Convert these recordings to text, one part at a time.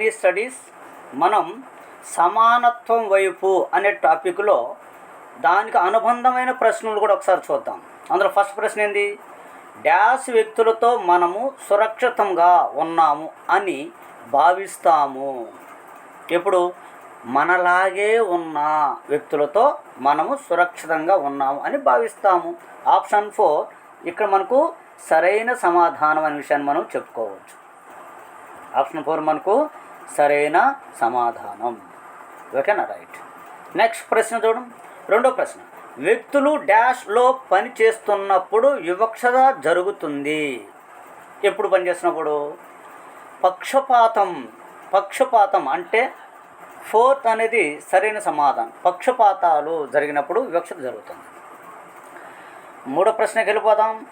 Journey studies మనం సమానత్వం వైపు అనే టాపిక్లో దానికి అనుబంధమైన ప్రశ్నలు కూడా ఒకసారి చూద్దాం. అందులో ఫస్ట్ ప్రశ్న ఏంది? డ్యాష్ వ్యక్తులతో మనము సురక్షితంగా ఉన్నాము అని భావిస్తాము. ఇప్పుడు మనలాగే ఉన్న వ్యక్తులతో మనము సురక్షితంగా ఉన్నాము అని భావిస్తాము. ఆప్షన్ ఫోర్ ఇక్కడ మనకు సరైన సమాధానం అనే విషయాన్ని మనం చెప్పుకోవచ్చు. ఆప్షన్ ఫోర్ మనకు సరైన సమాధానం. ఓకేనా రైట్ నెక్స్ట్ ప్రశ్న చూడండి రెండో ప్రశ్న. వ్యక్తులు డాష్లో పని చేస్తున్నప్పుడు వివక్షత జరుగుతుంది. ఎప్పుడు పని చేస్తున్నప్పుడు? పక్షపాతం. పక్షపాతం అంటే ఫోర్త్ అనేది సరైన సమాధానం. పక్షపాతాలు జరిగినప్పుడు వివక్షత జరుగుతుంది. మూడో ప్రశ్నకి వెళ్ళిపోదాం.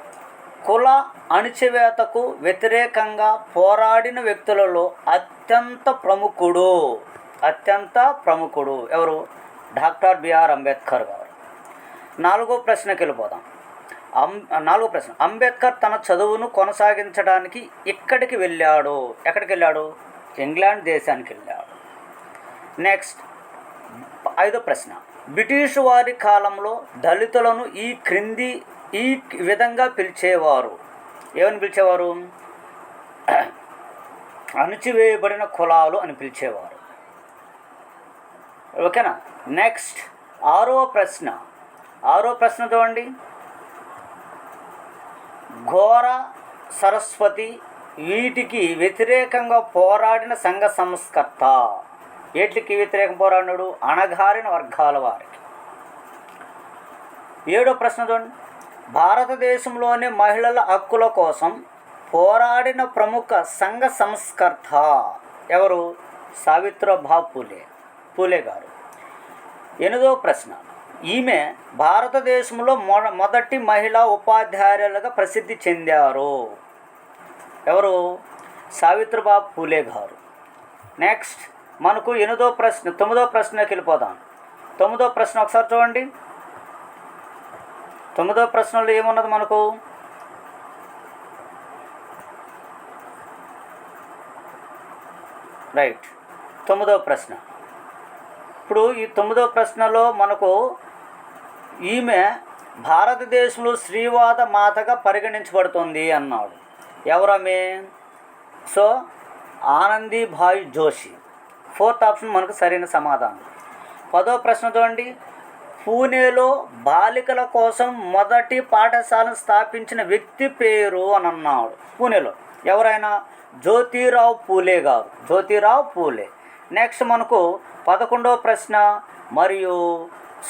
కుల అణిచివేతకు వ్యతిరేకంగా పోరాడిన వ్యక్తులలో అత్యంత ప్రముఖుడు అత్యంత ప్రముఖుడు ఎవరు? డాక్టర్ బిఆర్ అంబేద్కర్ గారు. నాలుగో ప్రశ్నకి వెళ్ళిపోదాం. అం నాలుగో ప్రశ్న. అంబేద్కర్ తన చదువును కొనసాగించడానికి ఇక్కడికి వెళ్ళాడు. ఎక్కడికి వెళ్ళాడు? ఇంగ్లాండ్ దేశానికి వెళ్ళాడు. నెక్స్ట్ ఐదో ప్రశ్న. బ్రిటిష్ వారి కాలంలో దళితులను ఈ క్రింది ఈ విధంగా పిలిచేవారు. ఏమని పిలిచేవారు? అణిచివేయబడిన కులాలు అని పిలిచేవారు. ఓకేనా? నెక్స్ట్ ఆరో ప్రశ్న. ఆరో ప్రశ్న చూడండి. ఘోర సరస్వతి వీటికి వ్యతిరేకంగా పోరాడిన సంఘ సంస్కర్త. వీటికి వ్యతిరేకం పోరాడినాడు? అణగారిన వర్గాల వారికి. ఏడో ప్రశ్న చూడండి. భారతదేశంలోని మహిళల హక్కుల కోసం పోరాడిన ప్రముఖ సంఘ సంస్కర్త ఎవరు? సావిత్రభా పూలే. పూలే గారు. ఎనిదో ప్రశ్న. ఈమె భారతదేశంలో మొ మొదటి మహిళా ఉపాధ్యాయులుగా ప్రసిద్ధి చెందారు. ఎవరు? సావిత్రిబా పూలే గారు. నెక్స్ట్ మనకు ఎనిమిదో ప్రశ్న తొమ్మిదో ప్రశ్నకి వెళ్ళిపోదాం. తొమ్మిదో ప్రశ్న ఒకసారి చూడండి. తొమ్మిదో ప్రశ్నలో ఏమున్నది మనకు? రైట్. తొమ్మిదో ప్రశ్న. ఇప్పుడు ఈ తొమ్మిదో ప్రశ్నలో మనకు ఈమె భారతదేశంలో శ్రీవాద మాతగా పరిగణించబడుతుంది అన్నాడు. ఎవరమే so Anandibai Joshi. Fourth option మనకు సరైన సమాధానం. పదో ప్రశ్న చూడండి. పూణేలో బాలికల కోసం మొదటి పాఠశాలను స్థాపించిన వ్యక్తి పేరు అని అన్నాడు. పూణేలో ఎవరైనా? జ్యోతిరావు పూలే గారు. జ్యోతిరావు పూలే. నెక్స్ట్ మనకు పదకొండవ ప్రశ్న మరియు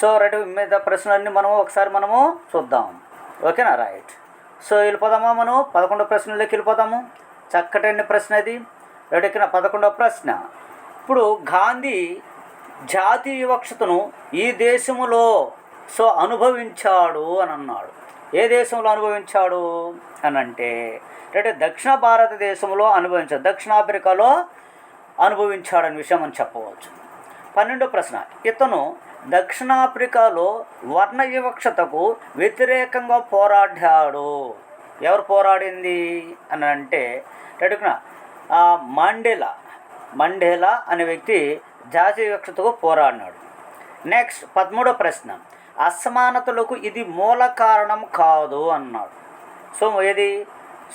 సో రెడ్ మీద ప్రశ్నలన్నీ మనము ఒకసారి మనము చూద్దాం. ఓకేనా? రైట్ సో వెళ్ళిపోదామా మనం? పదకొండవ ప్రశ్నలోకి వెళ్ళిపోదాము. చక్కటైన ప్రశ్న ఇది రెడెక్కిన పదకొండవ ప్రశ్న. ఇప్పుడు గాంధీ జాతీయ వివక్షతను ఈ దేశములో సో అనుభవించాడు అని అన్నాడు. ఏ దేశంలో అనుభవించాడు? అని అంటే అంటే దక్షిణ భారతదేశంలో అనుభవించాడు. దక్షిణాఫ్రికాలో అనుభవించాడని విషయం అని చెప్పవచ్చు. పన్నెండో ప్రశ్న. ఇతను దక్షిణాఫ్రికాలో వర్ణ వివక్షతకు వ్యతిరేకంగా పోరాడాడు. ఎవరు పోరాడింది? అని అంటే అడుగున మండేలా. మండేలా అనే వ్యక్తి జాతీయ వివక్షతకు పోరాడినాడు. నెక్స్ట్ పదమూడో ప్రశ్న. అసమానతలకు ఇది మూల కారణం కాదు అన్నాడు. సో ఏది?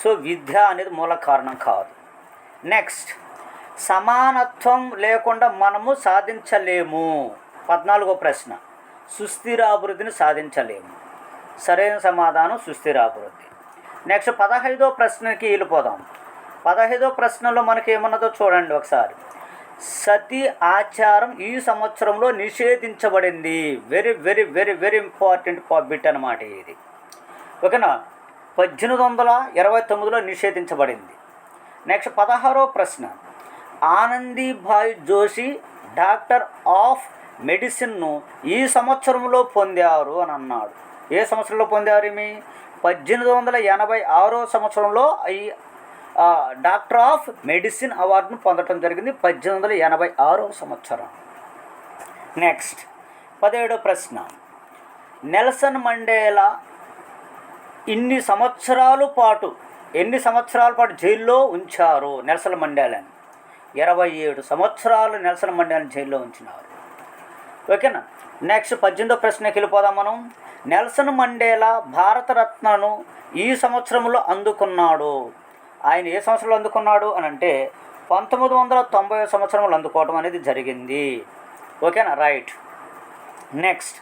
సో విద్య అనేది మూల కారణం కాదు. నెక్స్ట్ సమానత్వం లేకుండా మనము సాధించలేము. పద్నాలుగో ప్రశ్న. సుస్థిరాభివృద్ధిని సాధించలేము. సరైన సమాధానం సుస్థిరాభివృద్ధి నెక్స్ట్ పదహైదో ప్రశ్నకి వెళ్ళిపోదాం. పదహైదో ప్రశ్నలో మనకి ఏమన్నదో చూడండి ఒకసారి. సతీ ఆచారం ఈ సంవత్సరంలో నిషేధించబడింది. Very very very very important bit అనమాట ఇది. ఓకేనా? పద్దెనిమిది వందల ఇరవై తొమ్మిదిలో నిషేధించబడింది. నెక్స్ట్ పదహారో ప్రశ్న. ఆనందీభాయ్ జోషి డాక్టర్ ఆఫ్ మెడిసిన్ను ఈ సంవత్సరంలో పొందారు అని అన్నాడు. ఏ సంవత్సరంలో పొందారు ఏమి పద్దెనిమిది వందల ఎనభై ఆరో సంవత్సరంలో ఈ డాక్టర్ ఆఫ్ మెడిసిన్ అవార్డును పొందడం జరిగింది పద్దెనిమిది వందల ఎనభై ఆరో సంవత్సరం. నెక్స్ట్ పదిహేడో ప్రశ్న. నెల్సన్ మండేలా ఇన్ని సంవత్సరాల పాటు ఎన్ని సంవత్సరాల పాటు జైల్లో ఉంచారు నెల్సన్ మండేలాని? ఇరవై ఏడు సంవత్సరాలు నెల్సన్ మండేలాని జైల్లో ఉంచినారు. ఓకేనా? నెక్స్ట్ పద్దెనిమిదో ప్రశ్నకి వెళ్ళిపోదాం మనం. నెల్సన్ మండేలా భారతరత్నను ఈ సంవత్సరంలో అందుకున్నాడు. ఆయన ఏ సంవత్సరంలో అందుకున్నాడు అని అంటే పంతొమ్మిది వందల తొంభై సంవత్సరంలో అందుకోవడం అనేది జరిగింది. ఓకేనా? రైట్. నెక్స్ట్.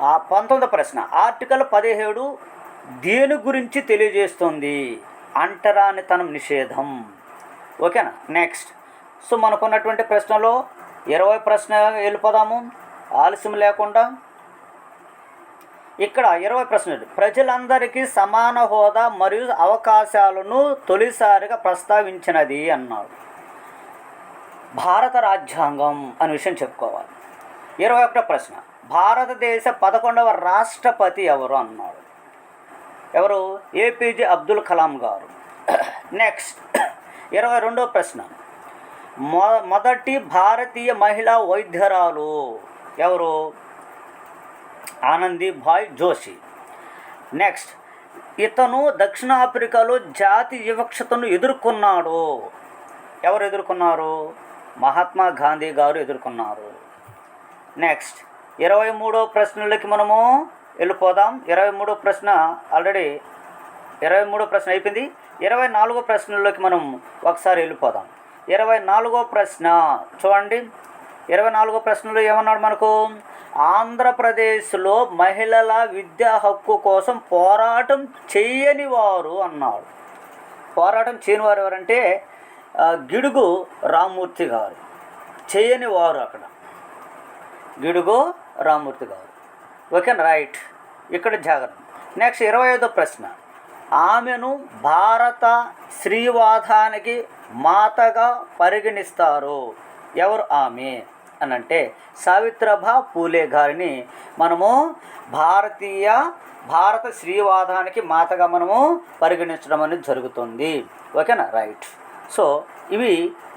ఆ పంతొమ్మిది ప్రశ్న. ఆర్టికల్ పదిహేడు దేని గురించి తెలియజేస్తుంది? అంటరానితనం నిషేధం. ఓకేనా? నెక్స్ట్. సో మనకున్నటువంటి ప్రశ్నలో ఇరవై ప్రశ్న వెళ్ళిపోదాము. ఆలస్యం లేకుండా ఇక్కడ ఇరవై ప్రశ్నలు ప్రజలందరికీ సమాన హోదా మరియు అవకాశాలను తొలిసారిగా ప్రస్తావించినది అన్నాడు భారత రాజ్యాంగం అనే విషయం చెప్పుకోవాలి. ఇరవై ఒకటో ప్రశ్న. భారతదేశ పదకొండవ రాష్ట్రపతి ఎవరు అన్నాడు ఎవరు? ఏపీజే అబ్దుల్ కలాం గారు. నెక్స్ట్. ఇరవై రెండో ప్రశ్న. మొ మొదటి భారతీయ మహిళా వైద్యరాలు ఎవరు? ఆనంది భాయ్ జోషి. నెక్స్ట్ ఇతను దక్షిణాఫ్రికాలో జాతి వివక్షతను ఎదుర్కొన్నాడు. ఎవరు ఎదుర్కొన్నారు? మహాత్మా గాంధీ గారు ఎదుర్కొన్నారు. నెక్స్ట్ ఇరవై మూడో ప్రశ్నలకి మనము వెళ్ళిపోదాం. ఇరవై మూడో ప్రశ్న ఆల్రెడీ ఇరవై మూడో ప్రశ్న అయిపోయింది. ఇరవై నాలుగో ప్రశ్నలోకి మనం ఒకసారి వెళ్ళిపోదాం. ఇరవై నాలుగో ప్రశ్న చూడండి. ఇరవై నాలుగో ప్రశ్నలో ఏమన్నాడు మనకు? ఆంధ్రప్రదేశ్లో మహిళల విద్యా హక్కు కోసం పోరాటం చేయని వారు అన్నాడు పోరాటం చేయని వారు ఎవరంటే గిడుగు రామ్మూర్తి గారు. చేయని వారు అక్కడ. గిడుగు రామ్మూర్తి గారు. Okay right. ఇక్కడ జాగ్రత్త. నెక్స్ట్ ఇరవై ఐదో ప్రశ్న. ఆమెను భారత శ్రీవాదానికి మాతగా పరిగణిస్తారు. ఎవరు? ఆమె. అని అంటే సావిత్రభా పూలే గారిని మనము భారతీయ భారత శ్రీవాదానికి మాతగా మనము పరిగణించడం అనేది జరుగుతుంది. ఓకేనా? రైట్. సో ఇవి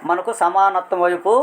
మనకు సమానత్వం వైపు